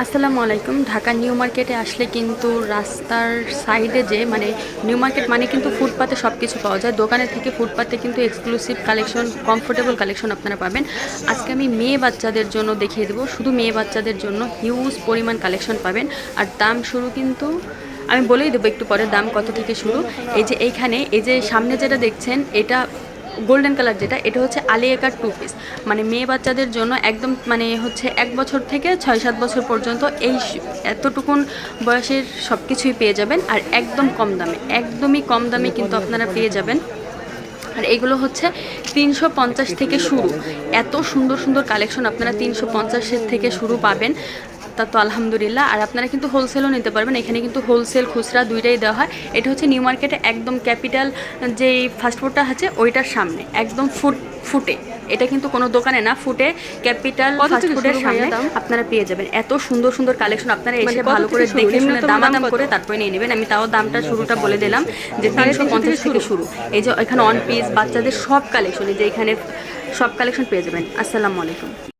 আসসালামু আলাইকুম। ঢাকা নিউ মার্কেটে আসলে কিন্তু রাস্তার সাইডে যে মানে নিউ মার্কেট মানে কিন্তু ফুটপাতে সব কিছু পাওয়া যায়। দোকানের থেকে ফুটপাতে কিন্তু এক্সক্লুসিভ কালেকশন কমফোর্টেবল কালেকশন আপনারা পাবেন। আজকে আমি মেয়ে বাচ্চাদের জন্য দেখিয়ে দেবো। শুধু মেয়ে বাচ্চাদের জন্য হিউজ পরিমাণ কালেকশন পাবেন। আর দাম শুরু কিন্তু, আমি বলেই দেবো একটু পরে দাম কত থেকে শুরু। এই যে এইখানে, এই যে সামনে যেটা দেখছেন, এটা গোল্ডেন কালার যেটা, এটা হচ্ছে আলিয়াকার টু পিস মানে মেয়ে বাচ্চাদের জন্য একদম মানে হচ্ছে এক বছর থেকে ছয় সাত বছর পর্যন্ত এই এতটুকুন বয়সের সব কিছুই পেয়ে যাবেন। আর একদম কম দামে, একদমই কম দামে কিন্তু আপনারা পেয়ে যাবেন। আর এগুলো হচ্ছে তিনশো পঞ্চাশ থেকে শুরু। এত সুন্দর সুন্দর কালেকশন আপনারা তিনশো থেকে শুরু পাবেন। তা তো আলহামদুলিল্লাহ। আর আপনারা কিন্তু হোলসেলও নিতে পারবেন। এখানে কিন্তু হোলসেল খুচরা দুইটাই দেওয়া হয়। এটা হচ্ছে নিউ মার্কেটে একদম ক্যাপিটাল যে ফাস্টফুডটা আছে ওইটার সামনে একদম ফুট ফুটে এটা কিন্তু কোনো দোকানে না ফুটে ক্যাপিটাল ফাস্টফুডের সামনে আপনারা পেয়ে যাবেন। এত সুন্দর সুন্দর কালেকশন আপনারা মানে এসে ভালো করে? দেখে শুনে দামাদাম করে তারপরে নিয়ে নেবেন। আমি তাও দামটা শুরুটা বলে দিলাম। যে তিনশো পঞ্চাশ থেকে থেকে শুরু। এই যে এখানে অন পিস বাচ্চাদের সব কালেকশন এই যে এখানে সব কালেকশন পেয়ে যাবেন। আসসালামু আলাইকুম।